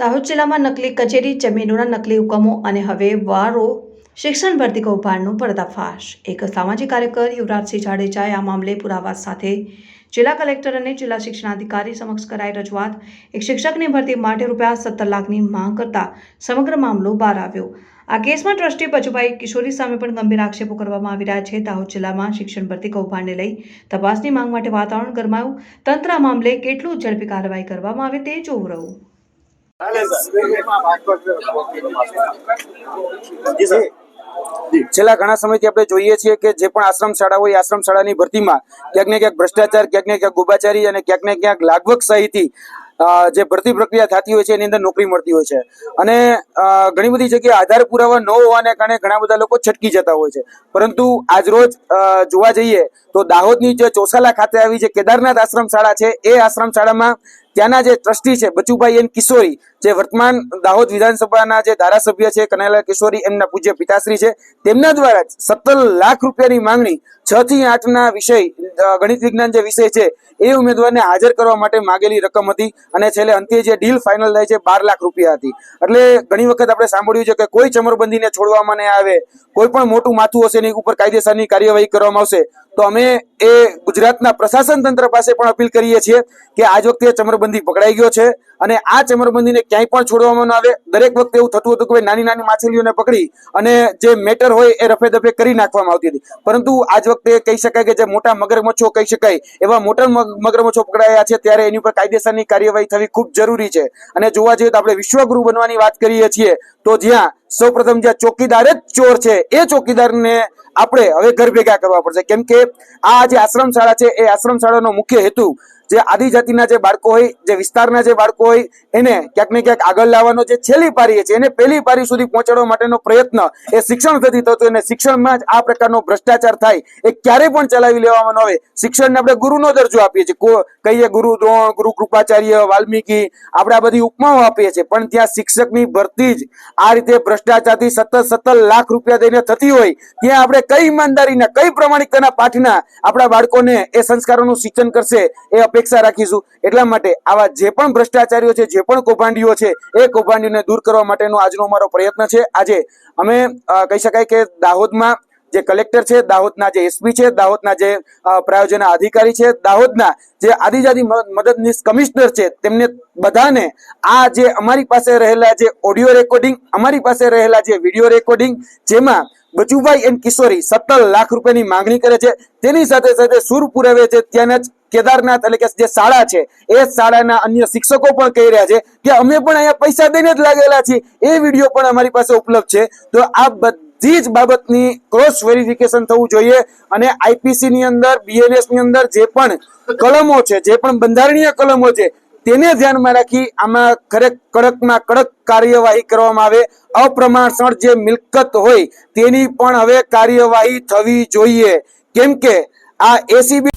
દાહોદ જિલ્લામાં નકલી કચેરી, જમીનોના નકલી હુકમો અને હવે વારો, શિક્ષણ ભરતી કૌભાંડનો પર્દાફાશ. એક સામાજિક કાર્યકર યુવરાજસિંહ જાડેજાએ આ મામલે પુરાવા સાથે જિલ્લા કલેક્ટર અને જિલ્લા શિક્ષણાધિકારી સમક્ષ કરાઈ રજૂઆત. એક શિક્ષકની ભરતી માટે રૂપિયા સત્તર લાખની માંગ કરતા સમગ્ર મામલો બહાર આવ્યો. આ કેસમાં ટ્રસ્ટી બચુભાઈ કિશોરી સામે પણ ગંભીર આક્ષેપો કરવામાં આવી રહ્યા છે. દાહોદ જિલ્લામાં શિક્ષણ ભરતી કૌભાંડને લઈ તપાસની માંગ માટે વાતાવરણ ગરમાયું. તંત્ર આ મામલે કેટલું ઝડપી કાર્યવાહી કરવામાં આવે તે જોવું રહ્યું. છેલ્લા ઘણા સમયથી આપણે જોઈએ છીએ કે જે પણ આશ્રમ શાળા હોય આશ્રમ શાળાની ભરતીમાં ક્યાંક ને ક્યાંક ભ્રષ્ટાચાર ક્યાંક ને ક્યાંક ગુબાચારી અને ક્યાંક ને ક્યાંક લાગવક સહિતથી અ, જે ભરતી પ્રક્રિયા થતી હોય છે, એની અંદર નોકરી મળતી હોય છે. અને ઘણી બધી જગ્યાએ આધાર પુરાવા ન હોવાને કારણે ઘણા બધા લોકો છટકી જતા હોય છે. પરંતુ આજરોજ રોજ જોવા જઈએ તો દાહોદની જે ચોસાલા ખાતે આવી જે કેદારનાથ આશ્રમ શાળા છે, એ આશ્રમ શાળામાં ત્યાંના જે ટ્રસ્ટી છે, બચુભાઈ એન કિશોરી, જે વર્તમાન દાહોદ વિધાનસભાના જે ધારાસભ્ય છે, કનૈયાલાલ કિશોરી, એમના પૂજ્ય પિતાશ્રી છે, તેમના દ્વારા સત્તર લાખ રૂપિયાની માંગણી છ થી આઠના વિષય ગણિત વિજ્ઞાન જે વિષય છે, એ ઉમેદવારને હાજર કરવા માટે માગેલી રકમ હતી અને છેલ્લે અંતે જે ડીલ ફાઇનલ થાય છે, બાર લાખ રૂપિયા હતી. એટલે ઘણી વખત આપણે સાંભળ્યું છે કે કોઈ ચમરબંધીને છોડવામાં નહીં આવે, કોઈ પણ મોટું માથું હશે એની ઉપર કાયદેસરની કાર્યવાહી કરવામાં આવશે તો અમે એ ગુજરાતના પ્રશાસન તંત્ર પાસે પણ અપીલ કરીએ છીએ કે આજ વખતે ચમરબંધી પકડાઈ ગયો છે અને આ ચમરબંધીને ક્યાંય પણ છોડવામાં ન આવે. દરેક વખતે એવું થતું હતું કે નાની નાની માછલીઓને પકડી અને જે મેટર હોય એ રફે દફે કરી નાખવામાં આવતી હતી. પરંતુ આજ વખતે કહી શકાય કે જે મોટા મગરમચ્છો કહી શકાય, એવા મોટા મગરમચ્છો પકડાયા છે, ત્યારે એની ઉપર કાયદેસરની કાર્યવાહી થવી ખૂબ જરૂરી છે. અને જોવા જઈએ તો આપણે વિશ્વગુરુ બનવાની વાત કરીએ છીએ, તો જ્યાં સૌપ્રથમ જ્યાં ચોકીદાર જ ચોર છે, એ ચોકીદારને આપણે હવે ઘર ભેગા કરવા પડશે. કેમ કે આ જે આશ્રમ શાળા છે, એ આશ્રમ શાળાનો મુખ્ય હેતુ જે આદિજાતિના જે બાળકો હોય, જે વિસ્તારના જે બાળકો હોય, એને ક્યાંક ને ક્યાંક આગળ લાવવાનો જે છેલ્લી પારી છે, એને પહેલી પારી સુધી પહોંચાડવા માટેનો પ્રયત્ન એ શિક્ષણ થતી થતો અને શિક્ષણમાં જ આ પ્રકારનો ભ્રષ્ટાચાર થાય, એ ક્યારે પણ ચલાવી લેવામાં ન આવે. શિક્ષણને આપણે ગુરુનો દરજ્જો આપીએ છીએ. કહીએ ગુરુ દ્રોણ, ગુરુ કૃપાચાર્ય, વાલ્મીકી, આપણે આ બધી ઉપમાઓ આપીએ છીએ. પણ ત્યાં શિક્ષકની ભરતી જ આ રીતે ભ્રષ્ટાચારથી સતત સત્તર લાખ રૂપિયા દઈને થતી હોય, ત્યાં આપણે કઈ ઈમાનદારીના, કઈ પ્રમાણિકતાના પાઠના આપણા બાળકોને એ સંસ્કારોનું શિક્ષણ કરશે, એ અપેક્ષા રાખીશું. એટલા માટે આવા જે પણ ભ્રષ્ટાચારીઓ છે, જે પણ કૌભાંડીઓ છે, એ કૌભાંડીઓને દૂર કરવા માટેનો આજનો અમારો પ્રયત્ન છે. આજે અમે કહી શકાય કે દાહોદમાં જે કલેક્ટર છે, દાહોદના જે એસપી છે, દાહોદના જે પ્રાયોજન અધિકારી છે, દાહોદના જે આદિજાતિ મદદનીશ કમિશનર છે, તેમને બધાને આ જે અમારી પાસે રહેલા જે ઓડિયો રેકોર્ડિંગ, અમારી પાસે રહેલા જે વીડિયો રેકોર્ડિંગ, જેમાં બચુભાઈ એન કિશોરી સત્તર લાખ રૂપિયાની માંગણી કરે છે, તેની સાથે સાથે સુર પુરાવે છે, ત્યાંના જ કેદારનાથ એટલે કે જે શાળા છે, એ શાળાના અન્ય શિક્ષકો પણ કહી રહ્યા છે કે અમે પણ અહીંયા પૈસા દઈને જ લાગેલા છીએ. એ વીડિયો પણ અમારી પાસે ઉપલબ્ધ છે. તો આ બધી જ બાબતની ક્રોસ વેરિફિકેશન થવું જોઈએ અને આઈપીસી ની અંદર બીએનએસની અંદર જે પણ કલમો છે, જે પણ બંધારણીય કલમો છે, તેને ધ્યાનમાં રાખી આમાં ખરેખ કડકમાં કડક કાર્યવાહી કરવામાં આવે. અપ્રમાણસર જે મિલકત હોય તેની પણ હવે કાર્યવાહી થવી જોઈએ. કેમ કે આ એસીબી